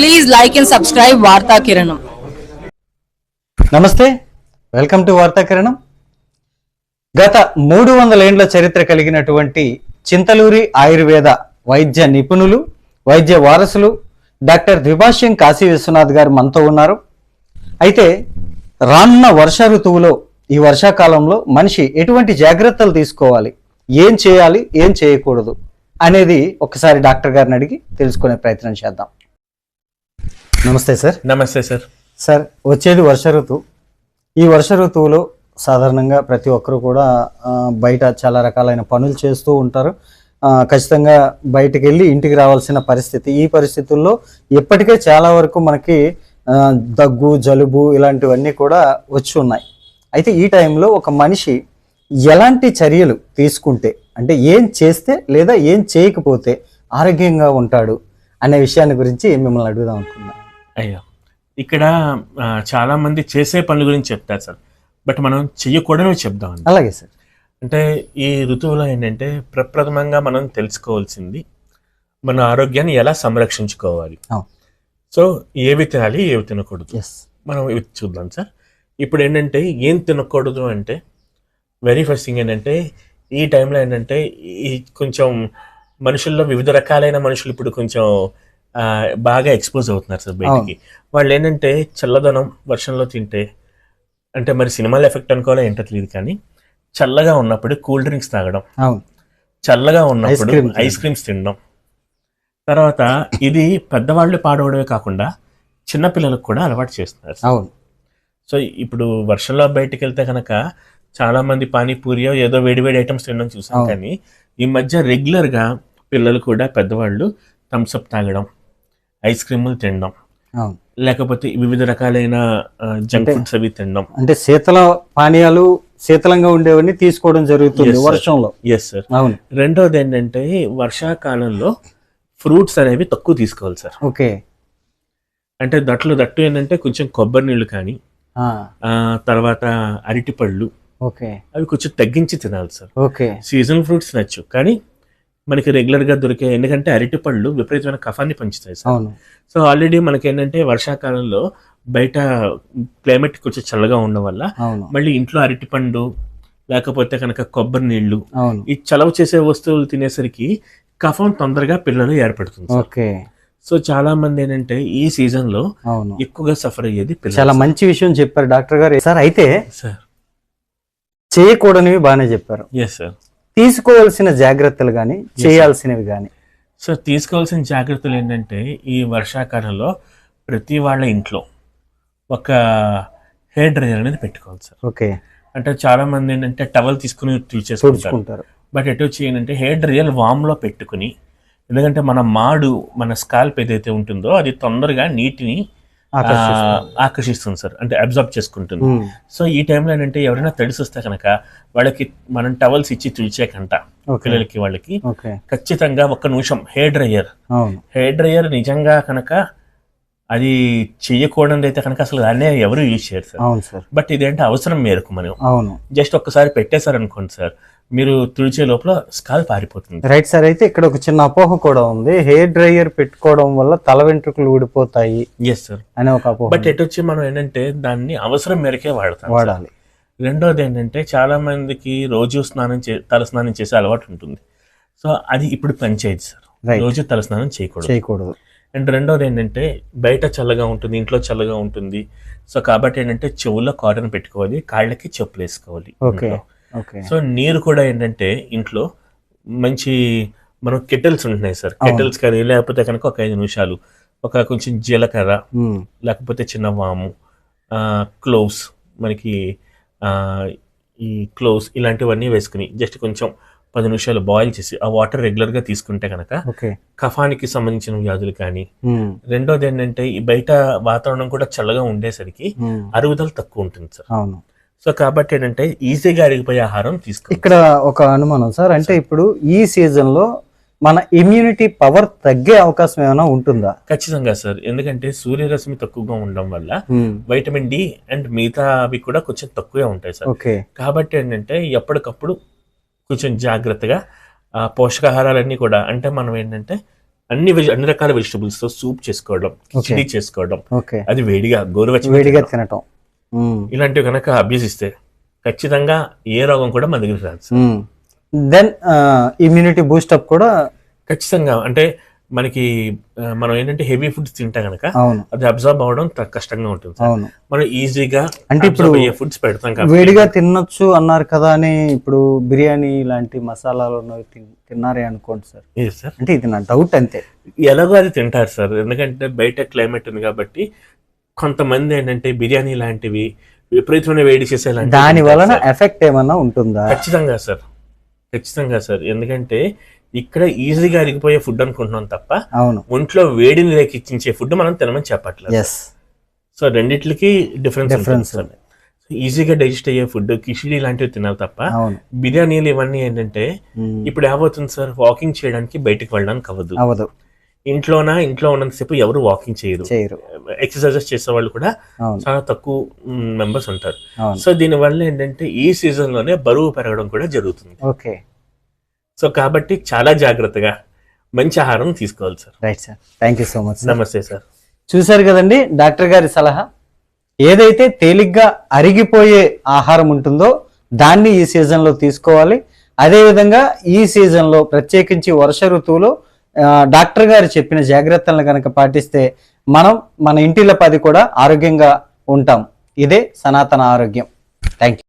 Please like and subscribe వార్తా కిరణం నమస్తే. వెల్కమ్ టు వార్తా కిరణం గత మూడు వందల ఏండ్ల చరిత్ర కలిగినటువంటి చింతలూరి ఆయుర్వేద వైద్య నిపుణులు వైద్య వారసులు డాక్టర్ ద్విభాష్యం కాశీ విశ్వనాథ్ గారు మనతో ఉన్నారు. అయితే రానున్న వర్ష ఋతువులో ఈ వర్షాకాలంలో మనిషి ఎటువంటి జాగ్రత్తలు తీసుకోవాలి? ఏం చేయాలి? ఏం చేయకూడదు? అనేది ఒకసారి డాక్టర్ గారిని అడిగి తెలుసుకునే ప్రయత్నం చేద్దాం. నమస్తే సార్. నమస్తే సార్. సార్ వచ్చేది వర్ష ఋతువు ఈ వర్ష ఋతువులో సాధారణంగా ప్రతి ఒక్కరు కూడా బయట చాలా రకాలైన పనులు చేస్తూ ఉంటారు. ఖచ్చితంగా బయటికి వెళ్ళి ఇంటికి రావాల్సిన పరిస్థితి. ఈ పరిస్థితుల్లో ఇప్పటికే చాలా వరకు మనకి దగ్గు జలుబు ఇలాంటివన్నీ కూడా వచ్చి ఉన్నాయి. అయితే ఈ టైంలో ఒక మనిషి ఎలాంటి చర్యలు తీసుకుంటే అంటే ఏం చేస్తే లేదా ఏం చేయకపోతే ఆరోగ్యంగా ఉంటాడు అనే విషయాన్ని గురించి మిమ్మల్ని అడుగుదాం అనుకున్నాను అయ్యో. ఇక్కడ చాలా మంది చేసే పనుల గురించి చెప్తారు సార్. బట్ మనం చెయ్యకూడనివి చెప్దాం. అలాగే సార్. అంటే ఈ ఋతువులో ఏంటంటే ప్రప్రథమంగా మనం తెలుసుకోవాల్సింది మన ఆరోగ్యాన్ని ఎలా సంరక్షించుకోవాలి. సో ఏవి తినాలి ఏవి తినకూడదు. మనం ఇవి చూద్దాం సార్. ఇప్పుడు ఏంటంటే ఏం తినకూడదు అంటే వెరీ ఫస్ట్ థింగ్ ఏంటంటే ఈ టైంలో ఏంటంటే ఈ కొంచెం మనుషుల్లో వివిధ రకాలైన మనుషులు ఇప్పుడు కొంచెం బాగా ఎక్స్పోజ్ అవుతున్నారు సార్ బయటికి. వాళ్ళు ఏంటంటే చల్లదనం వర్షంలో తింటే అంటే మరి సినిమాల ఎఫెక్ట్ అనుకోవాలో ఏంటో తెలియదు కానీ చల్లగా ఉన్నప్పుడు కూల్ డ్రింక్స్ తాగడం. చల్లగా ఉన్నప్పుడు. ఐస్ క్రీమ్స్ తినడం. తర్వాత ఇది పెద్దవాళ్ళు పాడవడమే కాకుండా చిన్నపిల్లలకు కూడా అలవాటు చేస్తున్నారు అవును. సో ఇప్పుడు వర్షంలో బయటికి వెళ్తే కనుక చాలా మంది పానీపూరియో ఏదో వేడి వేడి ఐటమ్స్ తినడం చూసాం. కానీ ఈ మధ్య రెగ్యులర్గా పిల్లలు కూడా పెద్దవాళ్ళు థమ్స్ అప్ తాగడం ఐస్ క్రీములు తినడం. లేకపోతే వివిధ రకాలైన జంక్ ఫుడ్స్ అవి తినడం. అంటే శీతల పానీయాలు శీతలంగా ఉండేవన్నీ తీసుకోవడం జరుగుతుంది Yes, sir. వర్షంలో. ఎస్ సార్ అవును. రెండోది ఏంటంటే వర్షాకాలంలో ఫ్రూట్స్ అనేవి తక్కువ తీసుకోవాలి సార్ ఓకే. అంటే దట్లు దట్టు ఏంటంటే కొంచెం కొబ్బరి నీళ్ళు కానీ తర్వాత అరటిపళ్ళు ఓకే. అవి కొంచెం తగ్గించి తినాలి సార్ ఓకే. సీజనల్ ఫ్రూట్స్ నచ్చు. కానీ మనకి రెగ్యులర్గా దొరికే ఎందుకంటే అరటిపళ్ళు విపరీతమైన కఫాన్ని పెంచుతాయి సార్. సో ఆల్రెడీ మనకి ఏంటంటే వర్షాకాలంలో బయట క్లైమేట్ కొంచెం చల్లగా ఉండడం వల్ల మళ్ళీ ఇంట్లో అరటిపండు లేకపోతే కనుక కొబ్బరి నీళ్ళు ఈ చలవ చేసే వస్తువులు తినేసరికి కఫం తొందరగా పిల్లలు ఏర్పడుతుంది. ఓకే. సో చాలా మంది ఏంటంటే ఈ సీజన్లో ఎక్కువగా సఫర్ అయ్యేది చాలా మంచి విషయం చెప్పారు డాక్టర్ గారు. సార్ అయితే సార్. చేయకూడనివి బాగానే చెప్పారు. ఎస్ సార్ తీసుకోవాల్సిన జాగ్రత్తలు కానీ చేయాల్సినవి కానీ సో తీసుకోవాల్సిన జాగ్రత్తలు ఏంటంటే ఈ వర్షాకాలంలో ప్రతి వాళ్ళ ఇంట్లో ఒక హెయిర్ డ్రైయర్ అనేది పెట్టుకోవాలి సార్ ఓకే. అంటే చాలా మంది ఏంటంటే టవల్ తీసుకుని తుడిచేసుకుంటారు బట్ ఎటు వచ్చి ఏంటంటే హెయిర్ డ్రైయర్ వామ్లో పెట్టుకుని ఎందుకంటే మన మాడు మన స్కాల్ప్ ఏదైతే ఉంటుందో అది తొందరగా నీటిని ఆకర్షిస్తుంది. సార్. అంటే అబ్జర్బ్ చేసుకుంటుంది. సో ఈ టైంలో ఏంటంటే ఎవరైనా తడిసి వస్తే కనుక వాళ్ళకి మనం టవల్స్ ఇచ్చి తుడిచేకంట పిల్లలకి వాళ్ళకి ఖచ్చితంగా ఒక్క నిమిషం హెయిర్ డ్రైయర్ హెయిర్ డ్రైయర్ నిజంగా కనుక అది చెయ్యకూడదు అయితే కనుక అసలు దాన్నే ఎవరు యూజ్ చేయరు సార్. అవును సార్. బట్ ఇదేంటే అవసరం మేరకు మనం. జస్ట్ ఒక్కసారి పెట్టేశారు అనుకోండి సార్. మీరు తుడిచే లోపల స్కాల్ పారిపోతుంది. రైట్ సార్ అయితే ఇక్కడ ఒక చిన్న అపోహ కూడా ఉంది. హెయిర్ డ్రైయర్ పెట్టుకోవడం వల్ల తల వెంట్రుకలు ఊడిపోతాయి ఎస్ సార్ అనే ఒక అపోహ బట్ ఎటు వచ్చి మనం ఏంటంటే దాన్ని అవసరం మేరకే వాడతాం. వాడాలి. రెండోది ఏంటంటే చాలా మందికి రోజు స్నానం చే తల స్నానం చేసే అలవాటు ఉంటుంది. సో అది ఇప్పుడు పనిచేయదు సార్ రోజు తల స్నానం చేయకూడదు. చేయకూడదు. అండ్ రెండోది ఏంటంటే బయట చల్లగా ఉంటుంది ఇంట్లో చల్లగా ఉంటుంది. సో కాబట్టి ఏంటంటే చెవుల్లో కాటన్ పెట్టుకోవాలి కాళ్ళకి చెప్పులు వేసుకోవాలి. ఓకే సో నీరు కూడా ఏంటంటే ఇంట్లో మంచి మనం కెటిల్స్ ఉంటున్నాయి సార్. కెటిల్స్ కానీ లేకపోతే కనుక ఒక ఐదు నిమిషాలు ఒక కొంచెం జీలకర్ర లేకపోతే చిన్న వాము క్లోవ్స్ మనకి ఈ క్లోవ్స్ ఇలాంటివన్నీ వేసుకుని జస్ట్ కొంచెం పది నిమిషాలు బాయిల్ చేసి ఆ వాటర్ రెగ్యులర్గా తీసుకుంటే కనుక ఓకే. కఫానికి సంబంధించిన వ్యాధులు కానీ రెండోది ఏంటంటే ఈ బయట వాతావరణం కూడా చల్లగా ఉండేసరికి అరుగుదల తక్కువ ఉంటుంది సార్. సో కాబట్టి ఏంటంటే ఈజీగా అరిగిపోయే ఆహారం తీసుకో ఇక్కడ ఒక అనుమానం సార్ అంటే ఇప్పుడు ఈ సీజన్లో మన ఇమ్యూనిటీ పవర్ తగ్గే అవకాశం ఏమైనా ఉంటుందా? ఖచ్చితంగా సార్. ఎందుకంటే సూర్యరశ్మి తక్కువగా ఉండడం వల్ల వైటమిన్ డి అండ్ మిగతా అవి కూడా కొంచెం తక్కువే ఉంటాయి సార్. ఓకే. కాబట్టి ఏంటంటే ఎప్పటికప్పుడు కొంచెం జాగ్రత్తగా ఆ పోషకాహారాలన్నీ కూడా అంటే మనం ఏంటంటే అన్ని అన్ని రకాల వెజిటబుల్స్తో సూప్ చేసుకోవడం కిచిడి చేసుకోవడం అది వేడిగా గోరువెచ్చగా వేడిగా తినడం. తినటం. ఇలాంటివి కనుక అభ్యసిస్తే ఖచ్చితంగా ఏ రోగం కూడా మన దగ్గర రాదు సార్. దెన్ ఇమ్యూనిటీ బూస్టప్ కూడా ఖచ్చితంగా అంటే మనకి మనం ఏంటంటే హెవీ ఫుడ్స్ తింటా కనుక అది అబ్జర్వ్ అవ్వడం త- కష్టంగా ఉంటుంది మనం ఈజీగా అంటే ఇప్పుడు ఫుడ్స్ పెడతాం వేడిగా తినొచ్చు అన్నారు కదా అని ఇప్పుడు బిర్యానీ లాంటి మసాలాలు ఉన్నవి తిన్నారే అనుకోండి సార్. సార్? అంటే ఇది నా డౌట్ అంతే. ఎలాగో అది తింటారు సార్. ఎందుకంటే బయట క్లైమేట్ ఉంది కాబట్టి కొంతమంది ఏంటంటే బిర్యానీ లాంటివి విపరీతమైన వేడి చేసే లాంటివి దాని వలన. ఎఫెక్ట్ ఏమన్నా ఉంటుందా? ఖచ్చితంగా సార్. ఖచ్చితంగా సార్. ఎందుకంటే ఇక్కడ ఈజీగా అరిగిపోయే ఫుడ్ అనుకుంటున్నాం తప్ప అవును. ఒంట్లో వేడిని రేకెక్కించే ఫుడ్ మనం తినమని చెప్పట్లేదు. సో రెండిట్లకి డిఫరెన్స్ డిఫరెన్స్ సార్. ఈజీగా డైజెస్ట్ అయ్యే ఫుడ్ కిచిడి లాంటివి తినాలి తప్ప బిర్యానీలు ఇవన్నీ ఏంటంటే. ఇప్పుడు ఏమవుతుంది సార్? వాకింగ్ చేయడానికి బయటికి వెళ్ళడానికి అవ్వదు. అవ్వదు. ఇంట్లోనా? ఇంట్లో ఉన్నంతసేపు ఎవరు వాకింగ్ చేయరు. ఎక్సర్సైజెస్ చేసే వాళ్ళు కూడా చాలా తక్కువ మెంబర్స్ ఉంటారు. సో దీనివల్ల ఏంటంటే ఈ సీజన్లోనే బరువు పెరగడం కూడా జరుగుతుంది. ఓకే. సో కాబట్టి చాలా జాగ్రత్తగా మంచి ఆహారం తీసుకోవాలి sir. Right sir thank you so much నమస్తే సార్ చూశారు కదండి డాక్టర్ గారి సలహా? ఏదైతే తేలిగ్గా అరిగిపోయే ఆహారం ఉంటుందో దాన్ని ఈ సీజన్లో తీసుకోవాలి. అదేవిధంగా ఈ సీజన్లో ప్రత్యేకించి వర్ష ఋతువులో డాక్టర్ గారు చెప్పిన జాగ్రత్తలను కనుక పాటిస్తే మనం మన ఇంటిల పది కూడా ఆరోగ్యంగా ఉంటాం. ఇదే సనాతన ఆరోగ్యం. Thank you